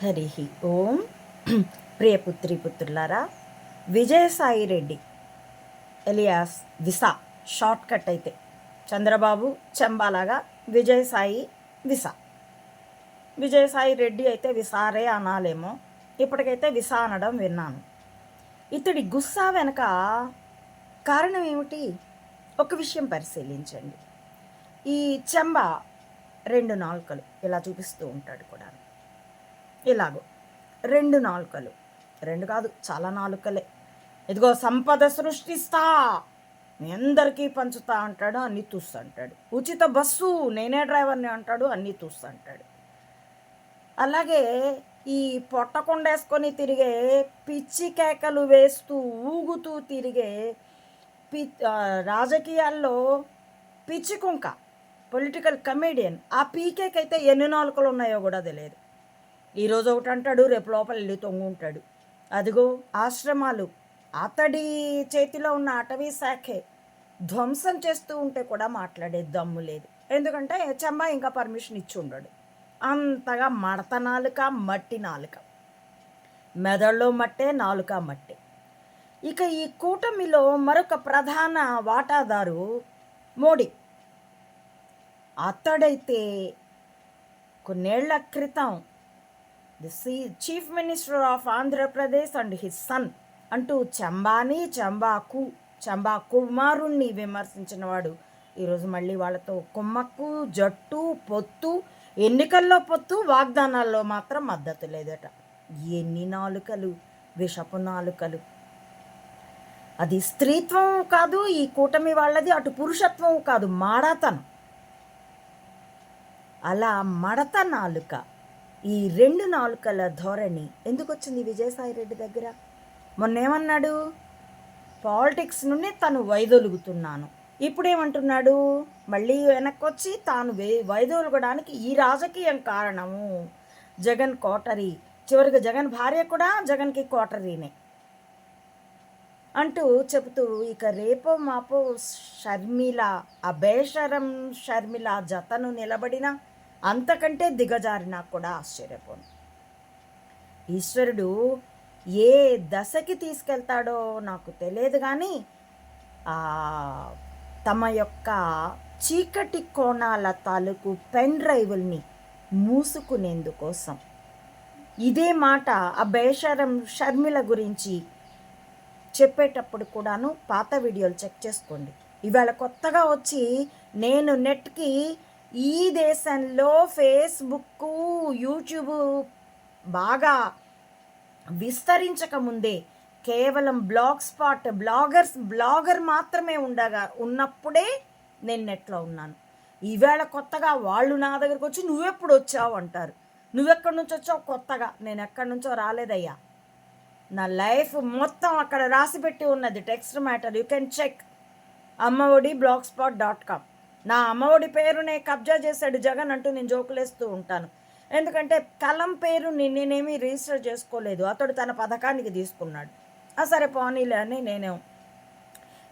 హరి ఓం. ప్రియపుత్రి పుత్రులారా Vijayasai Reddy alias Visa short cut అయితే చంద్రబాబు చెంబాలాగా విజయసాయి విసా. విజయసాయి రెడ్డి అయితే విసారే అనాలేమో ఇప్పటికైతే విసా అనడం విన్నాను. ఇతడి గుస్సా వెనక కారణం ఏమిటి? ఒక విషయం పరిశీలించండి. ఈ చెంబ రెండు నాలుకలు ఇలా చూపిస్తూ ఉంటాడు కూడా ఇలాగో. రెండు నాలుకలు. రెండు కాదు చాలా నాలుకలే. ఇదిగో సంపద సృష్టిస్తా. మీ అందరికీ పంచుతా అంటాడు అన్ని చూస్తా అంటాడు. ఉచిత బస్సు నేనే డ్రైవర్ని అంటాడు అన్ని చూస్తా అంటాడు. అలాగే ఈ పొట్టకొండేసుకొని తిరిగే పిచ్చి కేకలు వేస్తూ ఊగుతూ తిరిగే పి రాజకీయాల్లో పిచ్చి కుంక పొలిటికల్ కమేడియన్ ఆ పీకేకైతే ఎన్ని నాలుకలు ఉన్నాయో కూడా తెలియదు. ఈరోజు ఒకటి అంటాడు రేపు లోపల వెళ్ళి తొంగుంటాడు అదిగో ఆశ్రమాలు. అతడి చేతిలో ఉన్న అటవీ శాఖే ధ్వంసం చేస్తూ ఉంటే కూడా మాట్లాడే దమ్ము లేదు. ఎందుకంటే చెమ్మ ఇంకా పర్మిషన్ ఇచ్చి ఉండడు. అంతగా మడత నాలుక మట్టి నాలుక. మెదడులో మట్టే నాలుక మట్టే. ఇక ఈ కూటమిలో మరొక ప్రధాన వాటాదారు మోడీ. అతడైతే కొన్నేళ్ళ క్రితం the C chief minister of Andhra Pradesh and his son అంటూ చంబాని చంబాకు చంబా కుమారుణ్ణి విమర్శించిన వాడు. ఈరోజు మళ్ళీ వాళ్ళతో కుమ్మక్కు జట్టు పొత్తు ఎన్నికల్లో పొత్తు వాగ్దానాల్లో మాత్రం మద్దతు లేదట. ఎన్ని నాలుకలు విషపు నాలుకలు. అది స్త్రీత్వం కాదు ఈ కూటమి వాళ్ళది అటు పురుషత్వం కాదు మాడతనం. అలా మడత నాలుక. ఈ రెండు నాలుకల ధోరణి ఎందుకు వచ్చింది విజయసాయి రెడ్డి దగ్గర? మొన్నేమన్నాడు? పాలిటిక్స్ నుండి తను వైదొలుగుతున్నాను. ఇప్పుడేమంటున్నాడు? మళ్ళీ వెనక్కి వచ్చి తాను వే వైదొలగడానికి ఈ రాజకీయం కారణము. జగన్ కోటరీ. చివరికి జగన్ భార్య కూడా జగన్కి కోటరీనే. అంటూ చెబుతూ ఇక రేపో మాపో షర్మిల అభేషరం షర్మిల జతను నిలబడిన అంతకంటే దిగజారినా కూడా ఆశ్చర్యపోను. ఈశ్వరుడు ఏ దశకి తీసుకెళ్తాడో నాకు తెలియదు కానీ తమ యొక్క చీకటి కోణాల తాలూకు పెన్ డ్రైవుల్ని మూసుకునేందుకోసం. ఇదే మాట ఆ బేషరం షర్మిల గురించి చెప్పేటప్పుడు కూడాను పాత వీడియోలు చెక్ చేసుకోండి. ఇవాళ కొత్తగా వచ్చి నేను నెట్కి ఈ దేశంలో ఫేస్బుక్ యూట్యూబ్ బాగా విస్తరించకముందే కేవలం బ్లాగ్ స్పాట్ బ్లాగర్స్ బ్లాగర్ మాత్రమే ఉండగా ఉన్నప్పుడే నేను నెట్లో ఉన్నాను. ఈవేళ కొత్తగా వాళ్ళు నా దగ్గరకు వచ్చి నువ్వెప్పుడు వచ్చావు అంటారు. నువ్వెక్కడి నుంచి వచ్చావు కొత్తగా. నేను ఎక్కడి నుంచో రాలేదయ్యా. నా లైఫ్ మొత్తం అక్కడ రాసి పెట్టి ఉన్నది. Text matter. You can check. Ammaodi blog spot dot com. నా అమ్మఒడి పేరునే కబ్జా చేశాడు జగన్ అంటూ నేను జోకులేస్తూ ఉంటాను. ఎందుకంటే కలం పేరు నేనేమీ రిజిస్టర్ చేసుకోలేదు. అతడు తన పథకానికి తీసుకున్నాడు. ఆ సరే పోనీలే అని నేనే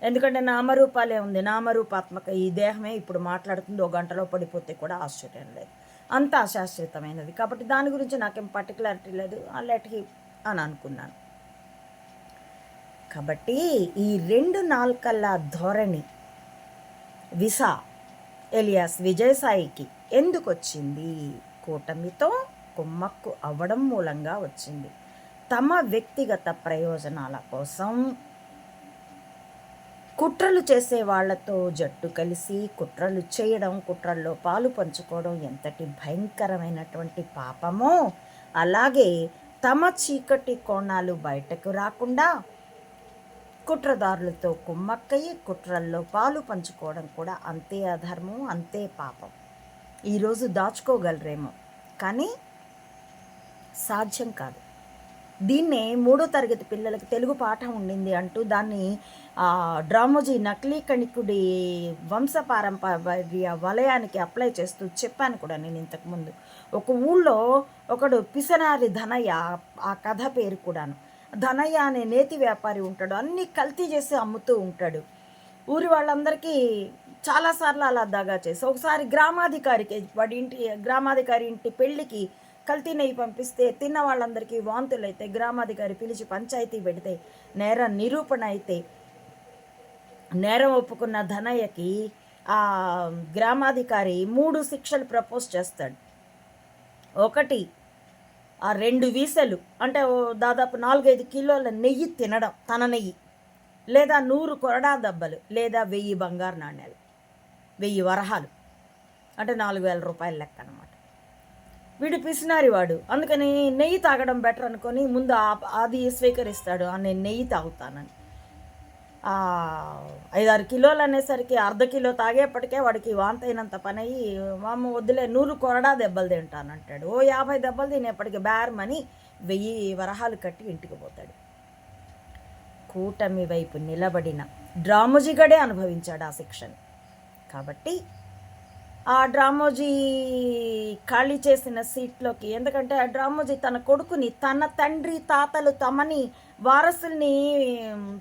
ఎందుకంటే నామరూపాలే ఉంది. నామరూపాత్మక ఈ దేహమే ఇప్పుడు మాట్లాడుతుంది. ఒక గంటలో పడిపోతే కూడా ఆశ్చర్యం లేదు. అంత అశాశ్వతమైనది. కాబట్టి దాని గురించి నాకేం పర్టికులారిటీ లేదు. ఆ లెట్ అని అనుకున్నాను. కాబట్టి ఈ రెండు నాలుకల్లా ధోరణి విసా ఎలియాస్ విజయసాయికి ఎందుకు వచ్చింది కూటమితో కుమ్మక్కు అవ్వడం మూలంగా వచ్చింది. తమ వ్యక్తిగత ప్రయోజనాల కోసం కుట్రలు చేసే వాళ్ళతో జట్టు కలిసి కుట్రలు చేయడం కుట్రల్లో పాలు పంచుకోవడం ఎంతటి భయంకరమైనటువంటి పాపమో! అలాగే తమ చీకటి కోణాలు బయటకు రాకుండా కుట్రదారులతో కుమ్మక్కయి కుట్రల్లో పాలు పంచుకోవడం కూడా అంతే అధర్మం అంతే పాపం. ఈరోజు దాచుకోగలరేమో. కానీ సాధ్యం కాదు. దీన్నే మూడో తరగతి పిల్లలకి తెలుగు పాఠం ఉండింది అంటూ దాన్ని డ్రామోజీ నకిలీ కణికుడి వంశపారంపర్య వలయానికి అప్లై చేస్తూ చెప్పాను కూడా నేను ఇంతకుముందు ఒక ఊళ్ళో ఒకడు పిసనారి ధనయ్య ఆ కథ పేరు కూడాను. ధనయ్య అనే నేతి వ్యాపారి ఉంటాడు. అన్నీ కల్తీ చేసి అమ్ముతూ ఉంటాడు. ఊరి వాళ్ళందరికీ చాలాసార్లు అలా దగా చేసి ఒకసారి గ్రామాధికారికి వాడి ఇంటి గ్రామాధికారి ఇంటి పెళ్ళికి కల్తీ నెయ్యి పంపిస్తే తిన్న వాళ్ళందరికీ వాంతులైతే గ్రామాధికారి పిలిచి పంచాయతీ పెడితే నేర నిరూపణ అయితే నేరం ఒప్పుకున్న ధనయ్యకి ఆ గ్రామాధికారి మూడు శిక్షలు ప్రపోజ్ చేస్తాడు. ఒకటి ఆ రెండు వీసలు అంటే దాదాపు నాలుగైదు కిలోల నెయ్యి తినడం తన నెయ్యి. లేదా నూరు కొరడా దెబ్బలు లేదా వెయ్యి బంగారు నాణ్యాలు వెయ్యి వరహాలు. అంటే నాలుగు వేల రూపాయల లెక్క అనమాట వీడు పిసినారి వాడు అందుకని నెయ్యి తాగడం బెటర్ అనుకొని ముందు ఆ- అది స్వీకరిస్తాడు ఆ నేను నెయ్యి తాగుతానని. ఐదారు కిలోలు అనేసరికి అర్ధ కిలో తాగేప్పటికే వాడికి వాంతైనంత పని అయ్యి మామ వద్దులే నూరు కొరడా దెబ్బలు తింటానంటాడు ఓ యాభై దెబ్బలు తినేప్పటికి బేరమని వెయ్యి వరహాలు కట్టి ఇంటికి పోతాడు. కూటమి వైపు నిలబడిన డ్రాముజిగడే అనుభవించాడు ఆ శిక్షను. కాబట్టి ఆ డ్రామోజీ ఖాళీ చేసిన సీట్లోకి. ఎందుకంటే ఆ డ్రామోజీ తన కొడుకుని తన తండ్రి తాతలు తమని వారసుల్ని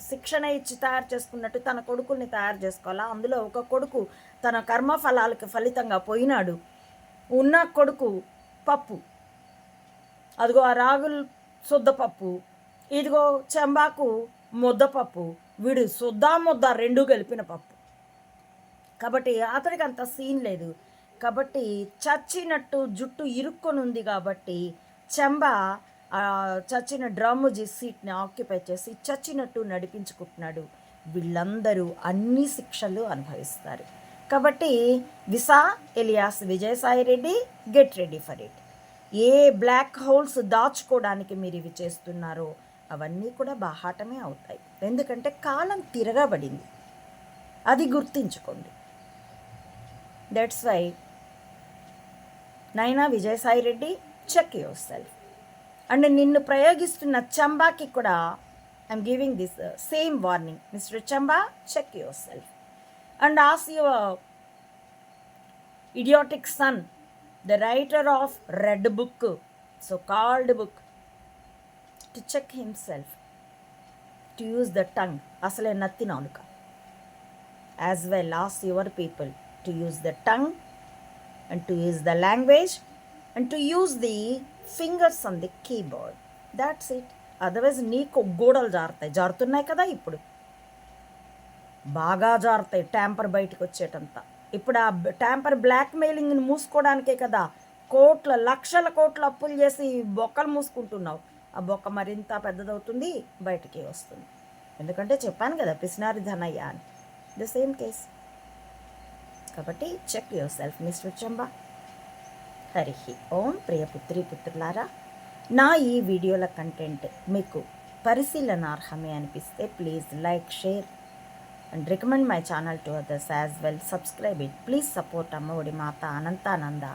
శిక్షణ ఇచ్చి తయారు చేసుకున్నట్టు తన కొడుకుల్ని తయారు చేసుకోవాలా? అందులో ఒక కొడుకు తన కర్మ ఫలాలకు ఫలితంగా పోయినాడు. ఉన్న కొడుకు పప్పు. అదిగో ఆ రాగుల్ శుద్ధపప్పు ఇదిగో చెంబాకు ముద్దపప్పు వీడు శుద్ధ ముద్ద రెండు కలిపిన పప్పు. కాబట్టి అతడికి అంత సీన్ లేదు. కాబట్టి చచ్చినట్టు జుట్టు ఇరుక్కొని ఉంది కాబట్టి చెంబ చచ్చిన డ్రమ్ముజీ సీట్ని ఆక్యుపై చేసి చచ్చినట్టు నడిపించుకుంటున్నాడు. వీళ్ళందరూ అన్ని శిక్షలు అనుభవిస్తారు. కాబట్టి Visa alias Vijayasai Reddy get ready for it a black holes దాచుకోవడానికి మీరు ఇవి చేస్తున్నారో అవన్నీ కూడా బాహాటమే అవుతాయి. ఎందుకంటే కాలం తిరగబడింది. అది గుర్తించుకోండి. దట్స్ వై నైనా Vijayasai Reddy check your self and నిన్ను ప్రయోగిస్తున్న చంబాకి కూడా I'm giving this same warning mister Chamba check your self and as your idiotic son, the writer of Red Book, so called book, to check himself, to use the tongue, అసలే నత్తి నాలుక as well as your people to use the tongue and to use the language and to use the fingers on the keyboard that's it otherwise నీకు గోడలు జారుతాయి. జారుతున్నాయి కదా ఇప్పుడు. బాగా జారుతాయి tamper బయటకు వచ్చేటంత. ఇప్పుడు ఆ ట్యాంపర్ బ్లాక్ మెయిలింగ్ని మూసుకోవడానికే కదా కోట్ల లక్షల కోట్ల అప్పులు చేసి బొక్కలు మూసుకుంటున్నావు. ఆ బొక్క మరింత పెద్దదవుతుంది బయటికి వస్తుంది. ఎందుకంటే చెప్పాను కదా పిసినారి ధనయ్య అని. ద సేమ్ కేస్ కాబట్టి check your self mister Chamba హరిహి ఓం ప్రియపుత్రి పుత్రులారా. నా ఈ వీడియోల కంటెంట్ మీకు పరిశీలనార్హమే అనిపిస్తే please like share and recommend my channel to others as well subscribe it please support Ammaodi Mata Anantananda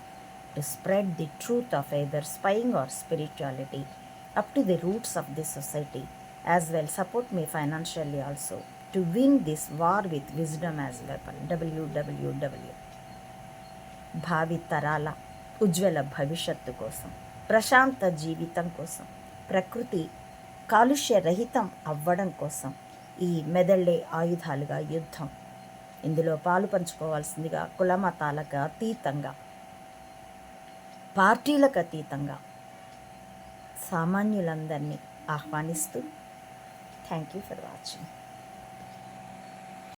to spread the truth of either spying or spirituality up to the roots of the society as well support me financially also to win this war with wisdom as weapon WWW భావి తరాల ఉజ్వల భవిష్యత్తు కోసం ప్రశాంత జీవితం కోసం ప్రకృతి కాలుష్య రహితం అవ్వడం కోసం ఈ మెదళ్ళే ఆయుధాలుగా యుద్ధం. ఇందులో పాలు పంచుకోవాల్సిందిగా కుల మతాలకు అతీతంగా పార్టీలకు అతీతంగా సామాన్యులందరినీ ఆహ్వానిస్తూ థ్యాంక్ యూ ఫర్ వాచింగ్